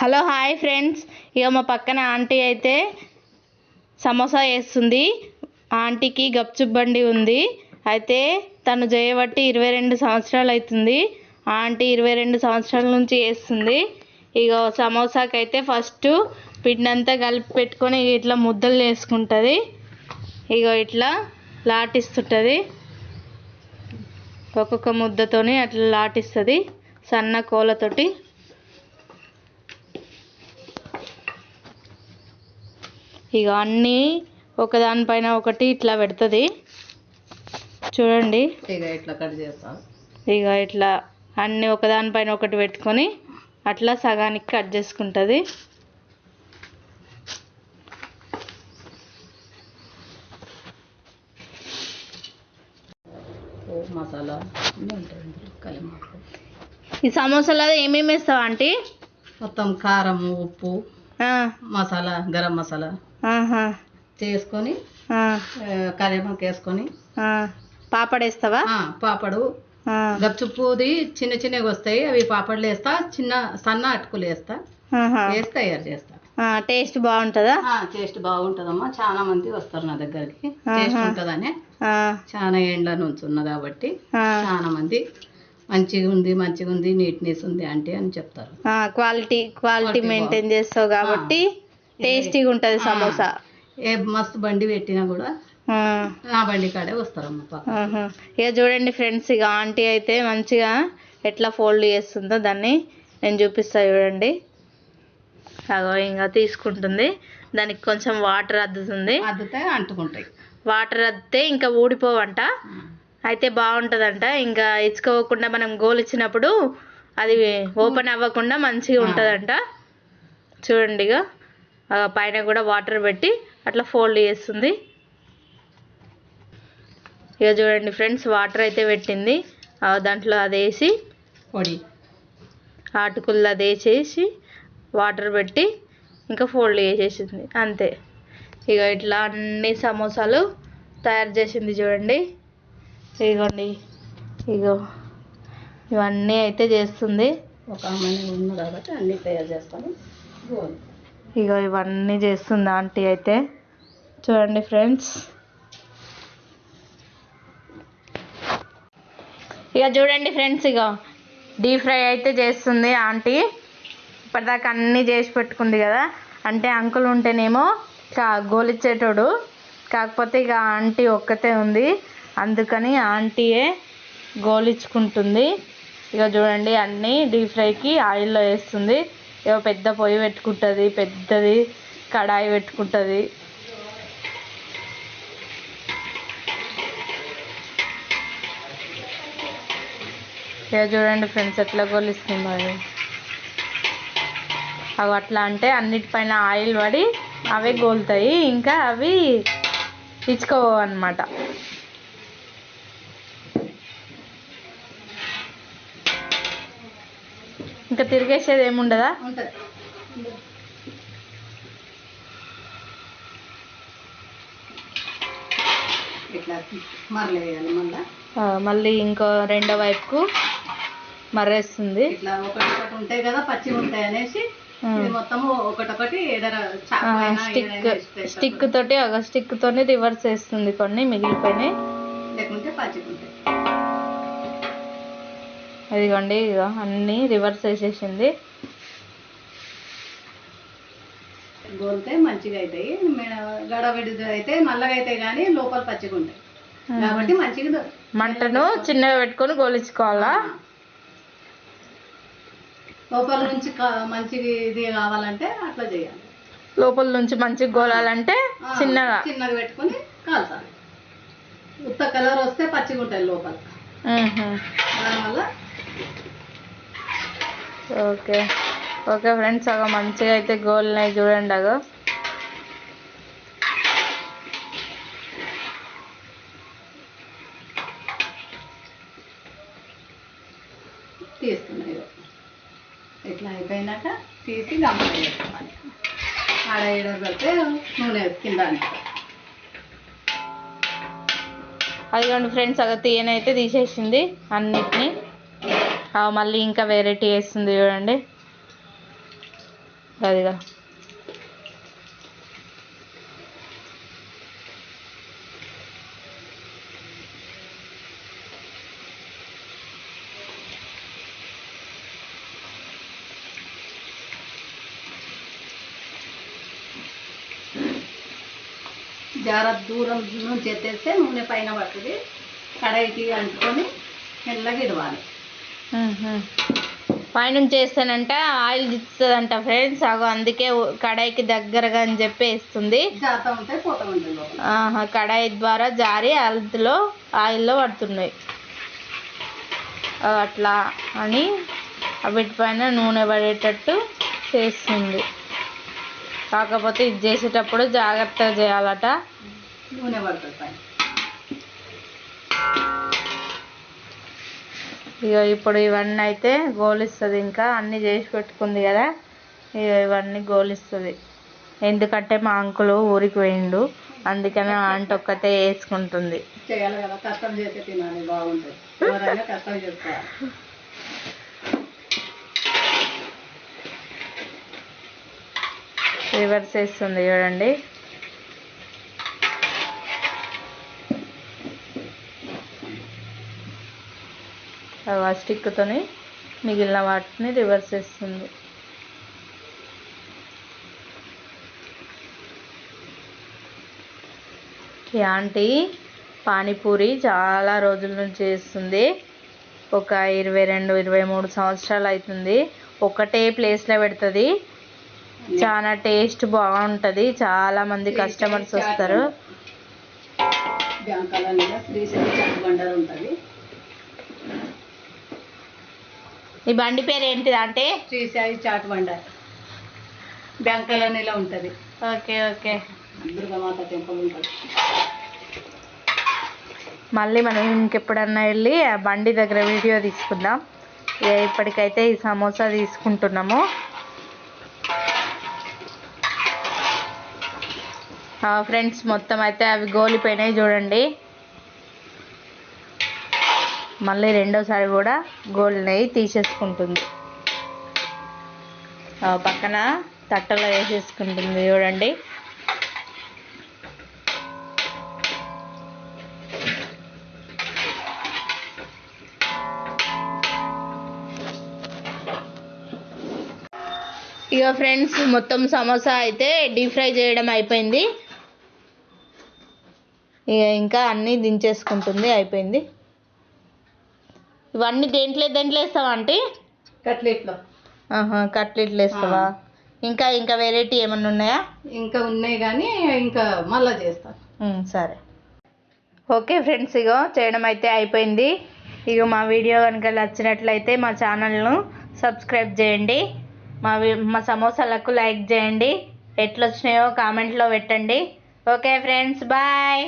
Hello hi friends. ఇక మా పక్కన ఆంటీ అయితే సమోసా వేస్తుంది ఆంటీకి గప్చుప్ బండి ఉంది. అయితే తను చేయబట్టి ఇరవై రెండు సంవత్సరాలు అవుతుంది ఆంటీ ఇరవై రెండు సంవత్సరాల నుంచి వేస్తుంది ఇక సమోసాకి అయితే ఫస్ట్ పిండంతా కలిపి పెట్టుకొని ఇట్లా ముద్దలు చేసుకుంటుంది. ఇగో ఇట్లా లాటిస్తుంటుంది. ఒక్కొక్క ముద్దతోని అట్లా లాటిస్తుంది. సన్న కోలతోటి. ఇక అన్నీ ఒకదానిపైన ఒకటి ఇట్లా పెడుతుంది. చూడండి. ఇక ఇట్లా కట్ చేస్తాం. ఇక ఇట్లా అన్నీ ఒకదానిపైన ఒకటి పెట్టుకొని అట్లా సగానికి కట్ చేసుకుంటుంది. మసాలా. ఈ సమోసాలో ఏమేమి వేస్తావు ఆంటీ? మొత్తం కారం ఉప్పు. మసాలా గరం మసాలా చేసుకొని కరివేపాకు వేసుకొని. ఆ. పాపడ్ గప్చుప్పుది చిన్న చిన్నవి వస్తాయి. అవి పాపడ్లు వేస్తా. చిన్న సన్న అటుకులు వేస్తా. వేసి తయారు చేస్తా. టేస్ట్ బాగుంటుందా? టేస్ట్ బాగుంటుందమ్మా. చాలా మంది వస్తారు నా దగ్గరికి. టేస్ట్. ఉంటుందని. చాలా ఏండ్ల నుంచి ఉన్న కాబట్టి చాలా మంది మంచిగా ఉంది మంచిగా ఉంది నీట్నెస్ ఉంది అంటే అని చెప్తారు క్వాలిటీ క్వాలిటీ మెయింటైన్ చేస్తావు కాబట్టి టేస్టీగా ఉంటుంది సమోసా. ఏ మస్తు బండి పెట్టినా కూడా నా బండి కాడే వస్తారమ్మ. ఇక చూడండి ఫ్రెండ్స్ ఇక ఆంటీ అయితే మంచిగా ఎట్లా ఫోల్డ్ చేస్తుందో దాన్ని నేను చూపిస్తా చూడండి. అగో ఇంకా తీసుకుంటుంది. దానికి కొంచెం వాటర్ అద్దుతుంది. అద్దితే అంటుకుంటాయి. వాటర్ అద్దితే ఇంకా ఊడిపోవంట. అయితే బాగుంటుందంట. ఇంకా ఇచ్చుకోకుండా మనం గోల్ ఇచ్చినప్పుడు అది ఓపెన్ అవ్వకుండా మంచిగా ఉంటుందంట. చూడండి ఇక పైన కూడా వాటర్ పెట్టి అట్లా ఫోల్డ్ చేస్తుంది. ఇక చూడండి ఫ్రెండ్స్ వాటర్ అయితే పెట్టింది. దాంట్లో అది వేసి పొడి. ఆటుకుల్లో అది వేసేసి వాటర్ పెట్టి ఇంకా ఫోల్డ్ చేసేసింది. అంతే. ఇక ఇట్లా అన్ని సమోసాలు తయారు చేసింది చూడండి. ఇదిగోండి ఇగో ఇవన్నీ అయితే చేస్తుంది. ఒక అమ్మాయి ఉంది కాబట్టి అన్నీ తయారు చేసుకొని గోల్ ఇగో ఇవన్నీ చేస్తుంది ఆంటీ అయితే. చూడండి ఫ్రెండ్స్. ఇక చూడండి ఫ్రెండ్స్ ఇక డీప్ ఫ్రై అయితే చేస్తుంది ఆంటీ. ఇప్పటిదాకా అన్నీ చేసి పెట్టుకుంది కదా. అంటే అంకుల్ ఉంటేనేమో కా గోలిచ్చేటోడు. కాకపోతే ఇక ఆంటీ ఒక్కతే ఉంది. అందుకని ఆంటీయే గోలిచ్చుకుంటుంది. ఇక చూడండి అన్నీ డీప్ ఫ్రైకి ఆయిల్లో వేస్తుంది. ఏవో పెద్ద పొయ్యి పెట్టుకుంటుంది పెద్దది కడాయి పెట్టుకుంటుంది. ఇక చూడండి ఫ్రెండ్స్ ఎట్లా గోలిస్తుంది అవి అట్లా అంటే అన్నిటిపైన ఆయిల్ పడి అవే గోలుతాయి. ఇంకా అవి ఇచ్చుకోవన్నమాట. ఇంకా తిరిగేసేది ఏముండదా? మళ్ళా. ఇంకో రెండో వైపుకు మర్రేస్తుంది. ఇట్లా ఒకటి ఉంటాయి కదా పచ్చి ఉంటాయి అనేసి మొత్తము ఒకటొకటి స్టిక్ స్టిక్ తోటి ఒక స్టిక్ తోని రివర్స్ వేస్తుంది కొన్ని మిగిలిపోయినాయి లేకుంటే పచ్చిగుంటాయి. అదిగోండి ఇక అన్నీ రివర్స్ వేసేసింది. గోలితే మంచిగా అవుతాయి గడబిడి అయితే నల్లగా అవుతాయి కానీ లోపల పచ్చిగా ఉంటాయి. కాబట్టి మంచిగా మంటను చిన్నగా పెట్టుకొని గోలించుకోవాలా? లోపల నుంచి మంచిగా ఇది కావాలంటే అట్లా చేయాలి. లోపల నుంచి మంచిగా గోలాలంటే చిన్నగా. చిన్నగా పెట్టుకొని కాల్చాలి. ఉత్త కలర్ వస్తే పచ్చిగా ఉంటాయి లోపల. దానివల్ల ఓకే. ఓకే ఫ్రెండ్స్ అగో మంచిగా అయితే గోల్నాయి చూడండి అగో. తీస్తున్నాయి ఇట్లా అయిపోయినాక తీసి గమ్మ వేసుకోవాలి ఆడ ఏడ పెడితే నూనె కింద అంటారు. అదిగోండి ఫ్రెండ్స్ అగ తీయనైతే తీసేసింది అన్నిటినీ. మళ్ళీ ఇంకా వెరైటీ వేస్తుంది చూడండి. అదిగా. జార దూరం నుంచి ఎత్తేస్తే నూనె పైన పడుతుంది. కడాయికి అంటుకొని మెల్లగా ఇడవాలి. పైనుంచి వేస్తానంట ఆయిల్ ఇస్తుందంట ఫ్రెండ్స్. అగో అందుకే కడాయికి దగ్గరగా అని చెప్పి వేస్తుంది. కడాయి ద్వారా జారి అందులో ఆయిల్లో పడుతున్నాయి. అట్లా అని వీటిపైన నూనె పడేటట్టు చేస్తుంది. కాకపోతే ఇది చేసేటప్పుడు జాగ్రత్తగా చేయాలట. నూనె పడుతుంది ఇక ఇప్పుడు ఇవన్నీ అయితే గోలిస్తుంది ఇంకా అన్నీ చేసి పెట్టుకుంది కదా. ఇక ఇవన్నీ గోలిస్తుంది. ఎందుకంటే మా అంకులు ఊరికి పోయిండు. అందుకని ఆంటీ ఒక్కతే వేసుకుంటుంది. రివర్స్ వేస్తుంది చూడండి. స్టిక్తోని మిగిలిన వాటిని రివర్స్ వేస్తుంది ఆంటీ పానీపూరి చాలా రోజుల నుంచి చేస్తుంది. ఒక ఇరవై రెండు ఇరవై మూడు సంవత్సరాలు అవుతుంది ఒకటే ప్లేస్లో పెడుతుంది. చాలా టేస్ట్ బాగుంటుంది. చాలా మంది కస్టమర్స్ వస్తారు బ్యాంకాల మీద శ్రీశైలి చాట్ బండర్ ఉంటుంది ఈ బండి పేరు ఏంటిది అంటే శ్రీశైలి చాట్ బండర్. బ్యాంకాల నెల ఉంటుంది. Okay okay. దుర్గామాత టెంపుల్ ఉంటుంది. మళ్ళీ మనం ఇంకెప్పుడన్నా వెళ్ళి ఆ బండి దగ్గర వీడియో తీసుకుందాం. ఇప్పటికైతే ఈ సమోసా తీసుకుంటున్నాము. ఫ్రెండ్స్ మొత్తం అయితే అవి గోలిపోయినాయి చూడండి. మళ్ళీ రెండోసారి కూడా గోల్డ్ నెయ్యి తీసేసుకుంటుంది. ఆ పక్కన తట్టలో వేసేసుకుంటుంది చూడండి. ఇక ఫ్రెండ్స్ మొత్తం సమోసా అయితే డీప్ ఫ్రై చేయడం అయిపోయింది. ఇక ఇంకా అన్నీ దించేసుకుంటుంది అయిపోయింది. ఇవన్నీ దేంట్లో దేంట్లో వేస్తావా ఆంటీ? కట్లెట్లో. ఆహా కట్లెట్లు వేస్తావా? ఇంకా ఇంకా వెరైటీ ఏమన్నా ఉన్నాయా? ఇంకా ఉన్నాయి కానీ ఇంకా మళ్ళా చేస్తాను సరే. ఓకే ఫ్రెండ్స్ ఇగో చేయడం అయితే అయిపోయింది. ఇగో మా వీడియో కనుక నచ్చినట్లయితే మా ఛానల్ను సబ్స్క్రైబ్ చేయండి. మా మా సమోసాలకు లైక్ చేయండి. ఎట్లొచ్చినాయో కామెంట్లో పెట్టండి. Okay friends bye.